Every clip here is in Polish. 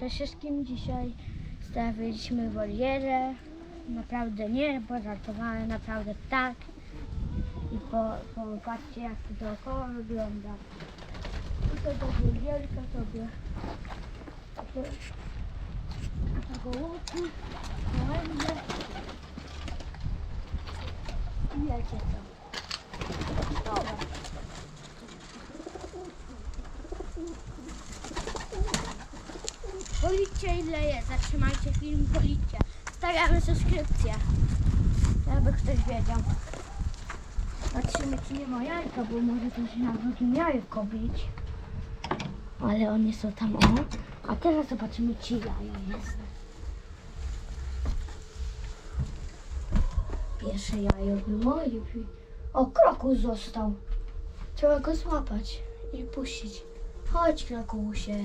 Cześć wszystkim, dzisiaj stawiliśmy wolierę. Naprawdę nie, pożartowałem, naprawdę tak. I po, jak to dookoła wygląda. Tutaj to wielka sobie. To gołąbki, gołębie. I wiecie co. Policzcie ile jest, zatrzymajcie film, policzcie. Stawiamy subskrypcję. Jakby ktoś wiedział. Patrzymy czy nie ma jajka, bo może coś na drugim jajko być. Ale one są tam o. A teraz zobaczymy czy jajo jest. Pierwsze jajo było i... O, krokus został. Trzeba go złapać i puścić. Chodź, krokusie.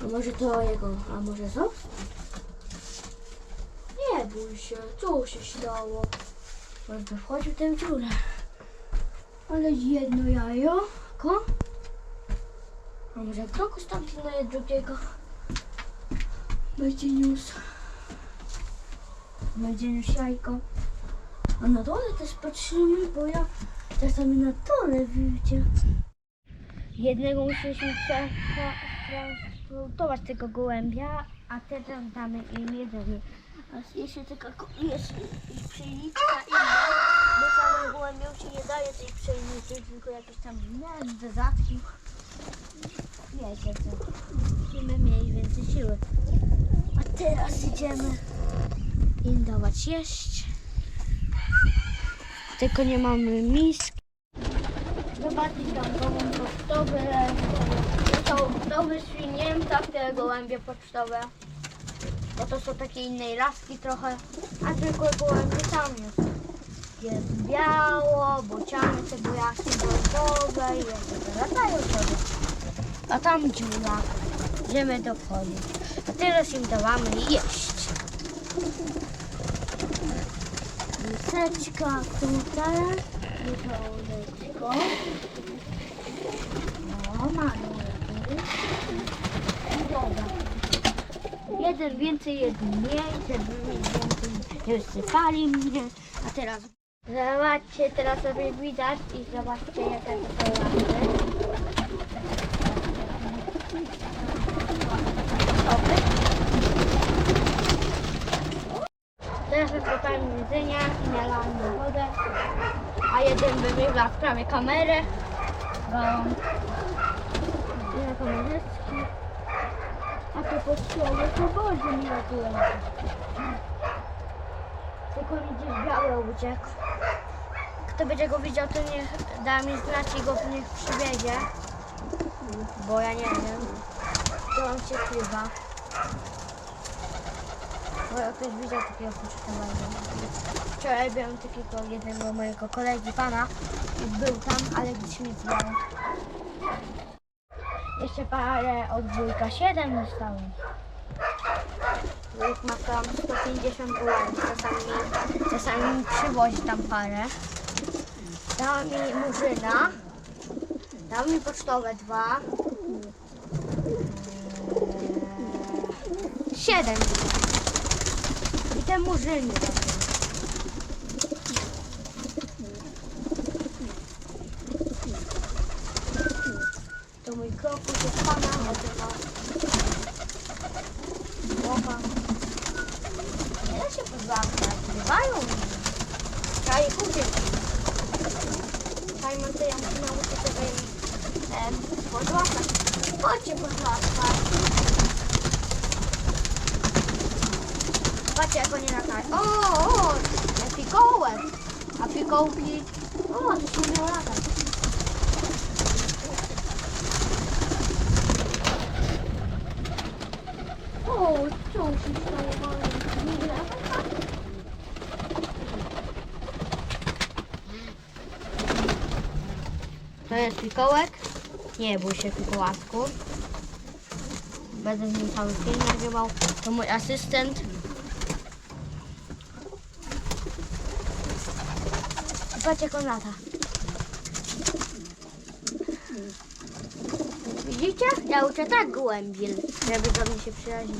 A może to jego, a może został? Nie bój się, co się stało? Może wchodził w dziurę. Ale jedno jajoko. A może krokus tam pilnuje drugiego? Będzie niósł. Będzie niósł jajko. A na dole też patrzymy, bo ja czasami na dole widzę. Jednego musieliśmy transportować tego gołębia, a teraz damy im jedzenie. A jeszcze tylko jest pszeniczka inna, bo samym gołębiom się nie daje tej pszenicy, tylko jakieś tam inne dodatki. Wiecie co, musimy mieć więcej siły. A teraz idziemy im dawać jeść. Tylko nie mamy miski. Zobaczcie tam gołąb pocztowy. To domy świnięta, te gołębie pocztowe. Bo to są takie innej laski trochę, a zwykłe gołębie tam jest. Jest biało, bociany, cebulaki golfowe i jeszcze latają sobie. A tam dziura. Idziemy do wchodu. A teraz im dawamy jeść. Miseczka tutaj. Michałeczko. No, malutki. Jeden więcej, jeden mniej, jeden więcej. Wysypali mnie. A teraz zobaczcie, teraz sobie widać i zobaczcie jaka to. Dobry. Teraz wysypałem jedzenia i nalałem do wodę, a jeden wybiegła w prawie kamerę, bo i na kamerzystki, a to pościele to bardzo mi ratuje. Tylko mi gdzieś biały uciekł. Kto będzie go widział, to niech da mi znać i go niech przywiezie, bo ja nie wiem, co on się chyba. Bo jak ktoś widział takiego pocztowego. Wczoraj byłem takiego jednego mojego kolegi, pana, i był tam, ale gdzieś mi zdało. Jeszcze parę od wujka 7 dostałem. Wujek ma tam 150 gołębi, czasami, czasami mi przywozi tam parę. Dała mi murzyna, dała mi pocztowe dwa. Siedem. I te murzyny. To mój krokus jest pana, a to ma głowa. Nie da się pozbawiać, zbywają mnie. Trzeba ich uczyć. Simon, to ja muszę nauczyć sobie em, podłapać. Chodźcie podłapać. Patrzcie jak oni latają. O, o, fikołek. A fikołki, o, to się umieją latać. O, co się stało? Nie lata? To jest fikołek. Nie bój się fikołasku. Będę z nim cały film nagrywał. To mój asystent. Patrz jak on lata. Widzicie? Ja uczę tak gołębi, żeby do mnie się przyjaźnił.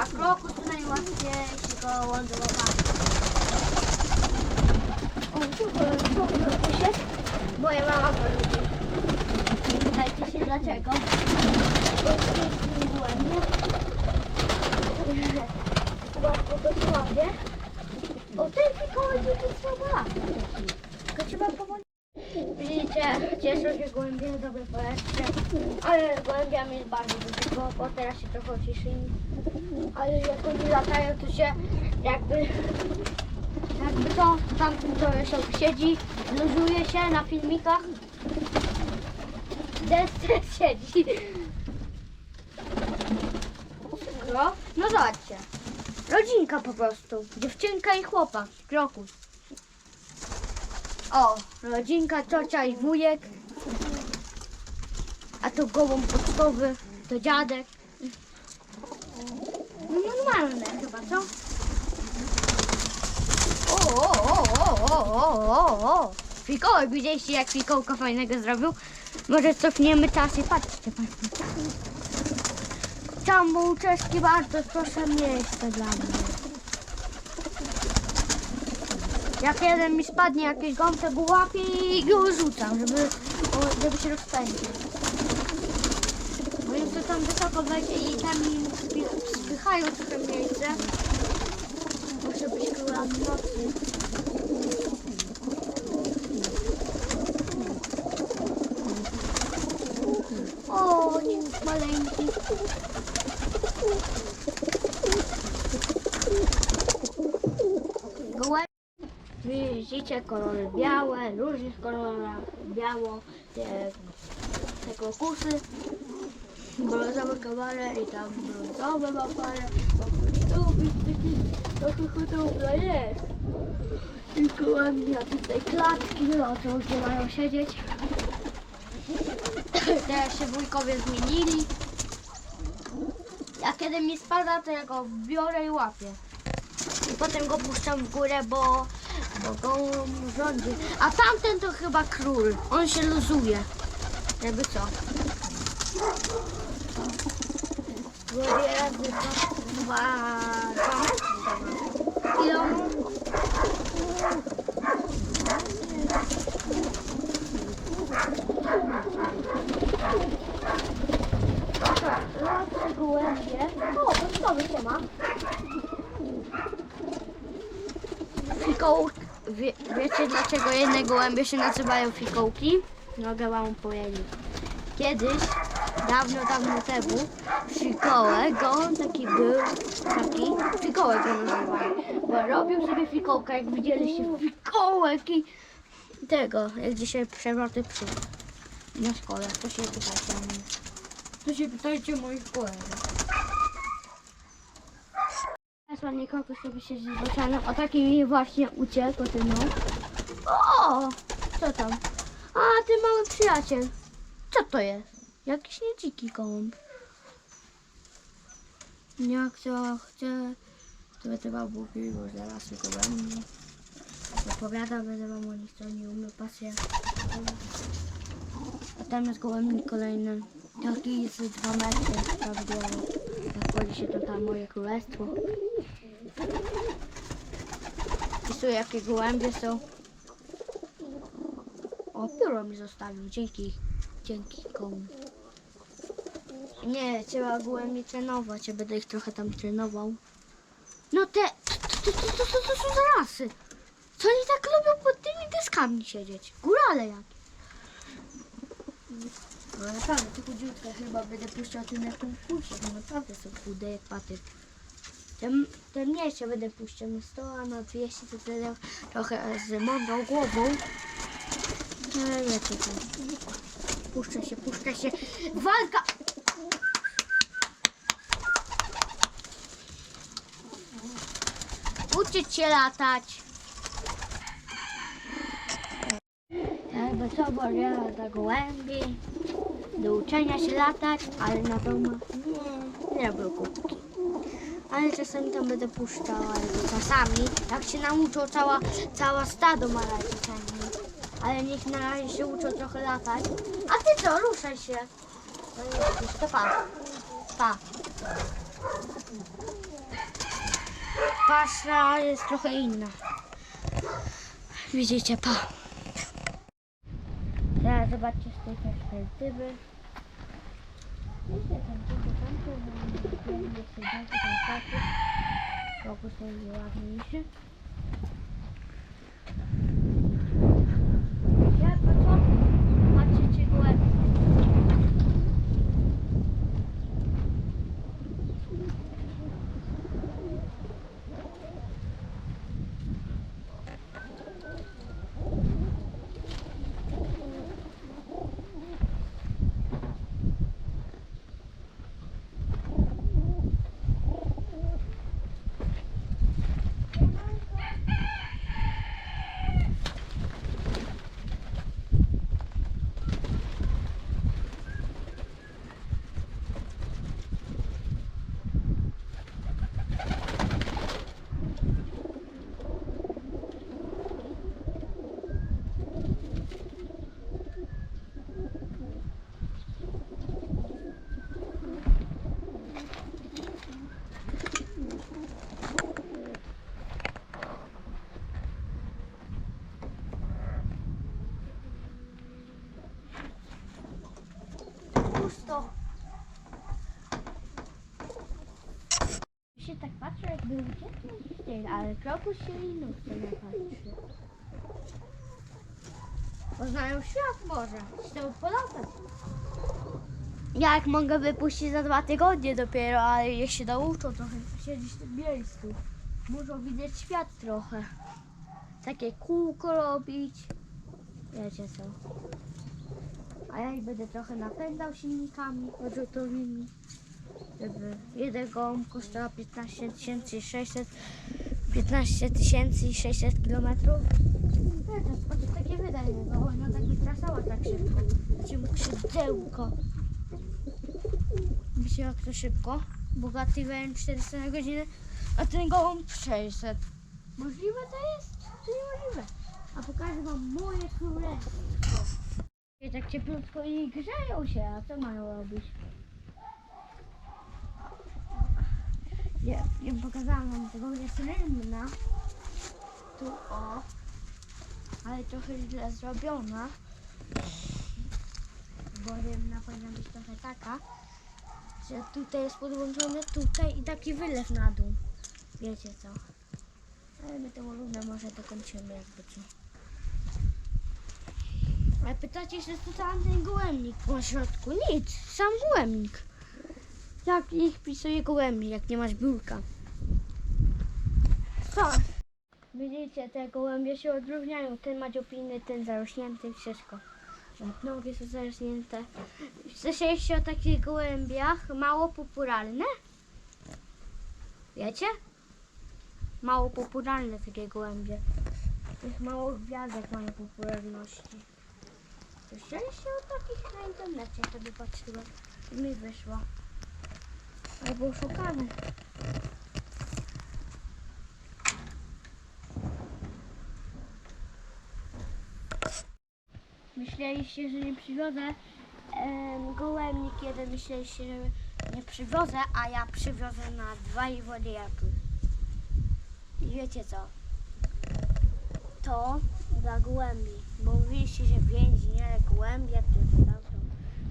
A krokus to najłatwiejszy gołąb do łapania. O, super, super, się. Moja mama to lubi. Nie pytajcie się dlaczego. Łatwo go słabie. O, ten fikołek jest słaba. Tylko trzeba powoli. Widzicie, cieszą się gołębie dobre powietrze, ale z gołębiami jest bardzo dużo, bo teraz się trochę ociszyli. Ale jak oni latają, to się jakby, jakby to, tam to siedzi, luzuje się na filmikach. Desce siedzi. No, no zobaczcie. Rodzinka po prostu. Dziewczynka i chłopak. Krokus. O, rodzinka, ciocia i wujek. A to gołąb pocztowy, to dziadek. No normalne chyba, co? O, o, o, o, o, o, o. Fikołek, widzieliście jak fikołka fajnego zrobił? Może cofniemy czas i patrzcie, patrzcie. Tam był czeski bardzo proszę miejsce dla mnie. Jak jeden mi spadnie jakiś gąb, to łapię i go rzucam, żeby, żeby się rozpędził. Bo im to tam wysoko wejdzie i tam im spychają trochę miejsce. Muszę być była mocny. Maleńki. Widzicie kolory białe, różnych kolorach, biało, te, te krokusy, brązowy kawaler i tam brązowe mapale, to trochę hodowla jest. I gołębia tutaj klatki, no to gdzie mają siedzieć. Teraz się wujkowie zmienili. A kiedy mi spada, to ja go biorę i łapię. I potem go puszczam w górę, bo, bo go rządzi. A tamten to chyba król. On się luzuje. Jakby co. Dwa, dwa metry. Ile on? Latne gołębie. O, to się ma. Fikołk. Wie, wiecie dlaczego jedne gołębie się nazywają fikołki? Mogę wam powiedzieć. Kiedyś, dawno, dawno temu, fikołek, on taki był, taki fikołek go nazywali. Bo robił sobie fikołka, jak widzieliście, fikołek i tego, jak dzisiaj przewroty przy na szkole. To się pytajcie o mnie. To się pytajcie moich kolegów. Teraz ładnie kogoś sobie się zwyczajną. O taki mi właśnie uciekł ten no. O! Co tam? A, ty mały przyjaciel. Co to jest? Jakiś niedziki gołąb. Nie kto chce, to będę wam mówił, bo zaraz tylko będę. Opowiada, będę wam o nich, co nie umie pasję. A tam jest gołębnik kolejny. Taki jest 2 metry, prawidłowo. Jak wchodzi się to tam moje królestwo. Wpisuję jakie gołębie są. O, pióro mi zostawił. Dzięki. Dzięki komu. Nie, trzeba gołębie trenować. Ja będę ich trochę tam trenował. No te... To, to, to, to, to, są zarasy. Co oni tak lubią pod tymi deskami siedzieć? Górale jak. No naprawdę, tylko dziutkę chyba będę puszczał tym na konkursie, bo naprawdę są chude jak patyk. Te, te mniejsze będę puszczał na 100, a na 200 to będę trochę z mądrą głową. Ale wiecie to. Puszcza się, puszcza się. Walka! Uczyć się latać. Bo co borea za gołębi, do uczenia się latać, ale na pewno nie, nie robię kubki. Ale czasami tam będę puszczała, ale to czasami, jak się nauczą, cała, cała stado ma czasami. Ale niech na razie się uczą trochę latać. A ty co, ruszaj się. No nie widzisz, to pa. Pa. Pasza jest trochę inna. Widzicie, pa. Teraz zobaczcie z tej perspektywy. Tam tylko tamto, bo nie jest jednego, tam patrzeć. Fokus będzie ładniejszy. Ja to co? Patrzycie gołębie. Pusto. się tak patrzę, jakby uciekł ale krokus się i nóg nie patrzy. Poznają świat może, chcą polatać. Ja jak mogę wypuścić za dwa tygodnie dopiero, ale jak się nauczą trochę siedzieć w tym miejscu. Muszą widzieć świat trochę. Takie kółko robić. Wiecie co. A ja ich będę trochę napędzał silnikami odrzutowymi, żeby jeden gołąb kosztował 15 600 15 600 kilometrów. To jest takie wydajne, bo ona tak wytrasała tak szybko. Znaczy mu szydełko. Wiecie jak to szybko? Bogaty WN 400 na godzinę, a ten gołąb 600. Możliwe to jest? To niemożliwe. A pokażę wam moje królestwo. I tak cieplutko i grzeją się, a co mają robić? Nie, nie pokazałam wam tego, jest rymna. Tu o. Ale trochę źle zrobiona. Bo rymna powinna być trochę taka, że tutaj jest podłączone tutaj i taki wylew na dół. Wiecie co? Ale my tą rundę może dokończymy jakby co. Ale pytacie się, co tam ten gołębnik po środku? Nic, sam gołębnik. Jak ich pisuje gołębnik, jak nie masz biurka? Co? Widzicie, te gołębie się odróżniają. Ten ma dziupiny, ten zarośnięty, wszystko. Nogi są zarośnięte. Słyszeliście o takich gołębiach? Mało popularne? Wiecie? Mało popularne takie gołębie. Tych mało gwiazdek mają popularności. Słyszeliście o takich na internecie? Sobie patrzyłem. I mi wyszło. Albo szukamy. Myśleliście, że nie przywiozę em, gołębnik jeden. Myśleliście, że nie przywiozę, a ja przywiozę na dwa i wodiaku. I wiecie co? To dla głębi. Bo mówiliście, że ale głębia to jest tamto.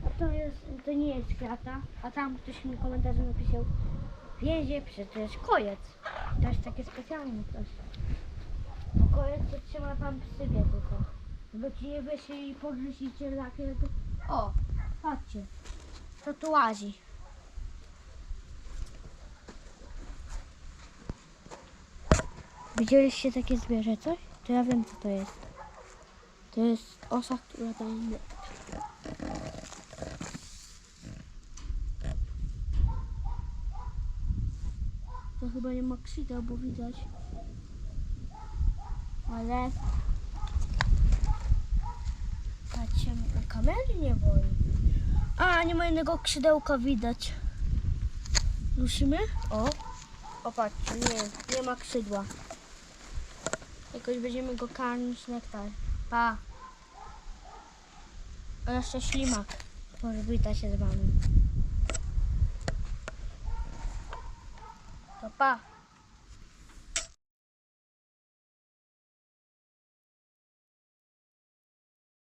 A to jest, to nie jest krata, a tam ktoś mi w komentarzu napisał więzie, przecież kojec. To jest takie specjalne coś. A kojec to trzyma przy sobie tylko. Żeby ci nie wyszli i podrzucicie lakier. to- O, patrzcie. To. Widzieliście takie zwierzę coś? To ja wiem co to jest. To jest osa, która tam... To chyba nie ma krzyka, bo widać. Ale... Patrzcie, kamery nie boi. A, nie ma jednego krzydełka widać. Musimy? O, o patrzcie, nie, nie ma skrzydła. Jakoś będziemy go karmić nektar. Pa! A jeszcze ślimak. Może wita się z wami. To pa!